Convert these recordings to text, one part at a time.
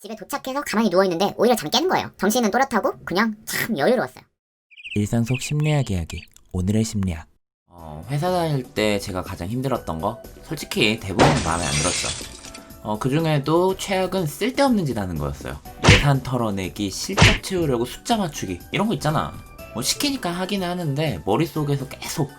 집에 도착해서 가만히 누워있는데 오히려 잠이 깨는 거예요. 정신은 또렷하고 그냥 참 여유로웠어요. 일상 속 심리학 이야기 오늘의 심리학 어, 회사 다닐 때 제가 가장 힘들었던 거 솔직히 대부분 마음에 안 들었죠. 어, 그 중에도 최악은 쓸데없는 짓 하는 거였어요. 예산 털어내기, 실적 채우려고 숫자 맞추기 이런 거 있잖아. 뭐 시키니까 하기는 하는데 머릿속에서 계속 야,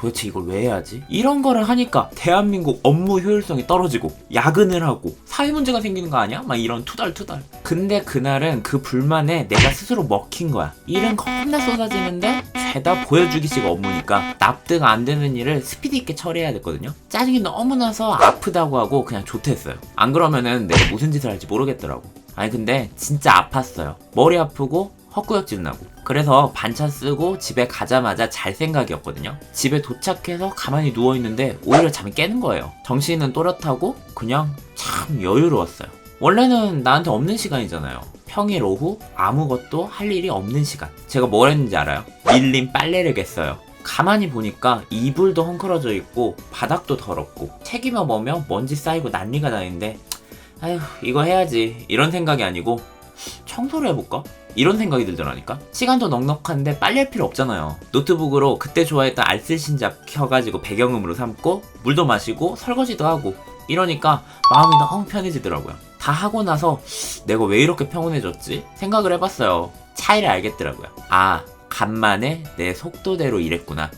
도대체 이걸 왜 해야지? 이런 거를 하니까 대한민국 업무 효율성이 떨어지고 야근을 하고 사회 문제가 생기는 거 아니야? 막 이런 투덜투덜. 근데 그날은 그 불만에 내가 스스로 먹힌 거야. 일은 겁나 쏟아지는데 죄다 보여주기식 업무니까 납득 안 되는 일을 스피드 있게 처리해야 됐거든요. 짜증이 너무 나서 아프다고 하고 그냥 좋댔어요. 안 그러면은 내가 무슨 짓을 할지 모르겠더라고. 아니 근데 진짜 아팠어요. 머리 아프고 헛구역질 나고. 그래서 반차 쓰고 집에 가자마자 잘 생각이었거든요. 집에 도착해서 가만히 누워있는데 오히려 잠이 깨는 거예요. 정신은 또렷하고 그냥 참 여유로웠어요. 원래는 나한테 없는 시간이잖아요. 평일 오후 아무것도 할 일이 없는 시간. 제가 뭘 했는지 알아요? 밀린 빨래를 겠어요. 가만히 보니까 이불도 헝클어져 있고 바닥도 더럽고 책이며 뭐며 먼지 쌓이고 난리가 나는데 아휴 이거 해야지 이런 생각이 아니고 청소를 해볼까? 이런 생각이 들더라니까? 시간도 넉넉한데 빨래할 필요 없잖아요. 노트북으로 그때 좋아했던 알쓸신잡 켜가지고 배경음으로 삼고 물도 마시고 설거지도 하고 이러니까 마음이 너무 편해지더라고요. 다 하고 나서 내가 왜 이렇게 평온해졌지? 생각을 해봤어요. 차이를 알겠더라고요. 아 간만에 내 속도대로 일했구나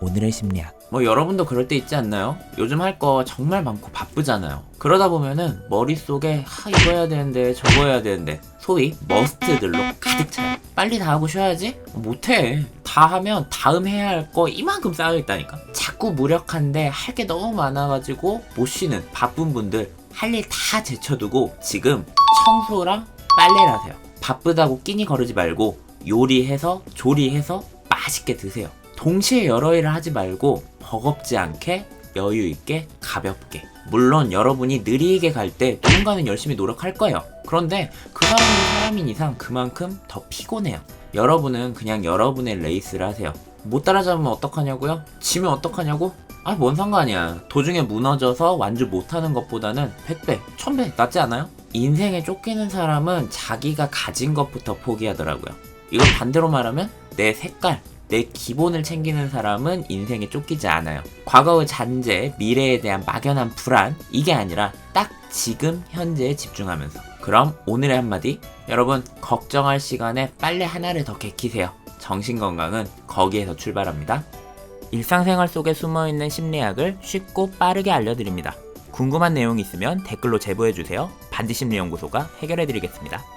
오늘의 심리학 뭐 여러분도 그럴 때 있지 않나요? 요즘 할 거 정말 많고 바쁘잖아요. 그러다 보면은 머릿속에 하 이거 해야 되는데 저거 해야 되는데 소위 머스트들로 가득 차요. 빨리 다 하고 쉬어야지? 못해. 다 하면 다음 해야 할 거 이만큼 쌓여 있다니까. 자꾸 무력한데 할 게 너무 많아가지고 못 쉬는 바쁜 분들 할 일 다 제쳐두고 지금 청소랑 빨래를 하세요. 바쁘다고 끼니 거르지 말고 요리해서 조리해서 맛있게 드세요. 동시에 여러 일을 하지 말고 버겁지 않게 여유 있게 가볍게 물론 여러분이 느리게 갈 때 누군가는 열심히 노력할 거예요 그런데 그 사람이 사람인 이상 그만큼 더 피곤해요 여러분은 그냥 여러분의 레이스를 하세요 못 따라잡으면 어떡하냐고요? 지면 어떡하냐고? 아 뭔 상관이야 도중에 무너져서 완주 못하는 것보다는 100배 1000배 낫지 않아요? 인생에 쫓기는 사람은 자기가 가진 것부터 포기하더라고요 이걸 반대로 말하면 내 색깔 내 기본을 챙기는 사람은 인생에 쫓기지 않아요. 과거의 잔재, 미래에 대한 막연한 불안, 이게 아니라 딱 지금 현재에 집중하면서. 그럼 오늘의 한마디, 여러분, 걱정할 시간에 빨래 하나를 더 개키세요. 정신건강은 거기에서 출발합니다. 일상생활 속에 숨어있는 심리학을 쉽고 빠르게 알려드립니다 궁금한 내용 있으면 댓글로 제보해주세요 반디심리연구소가 해결해드리겠습니다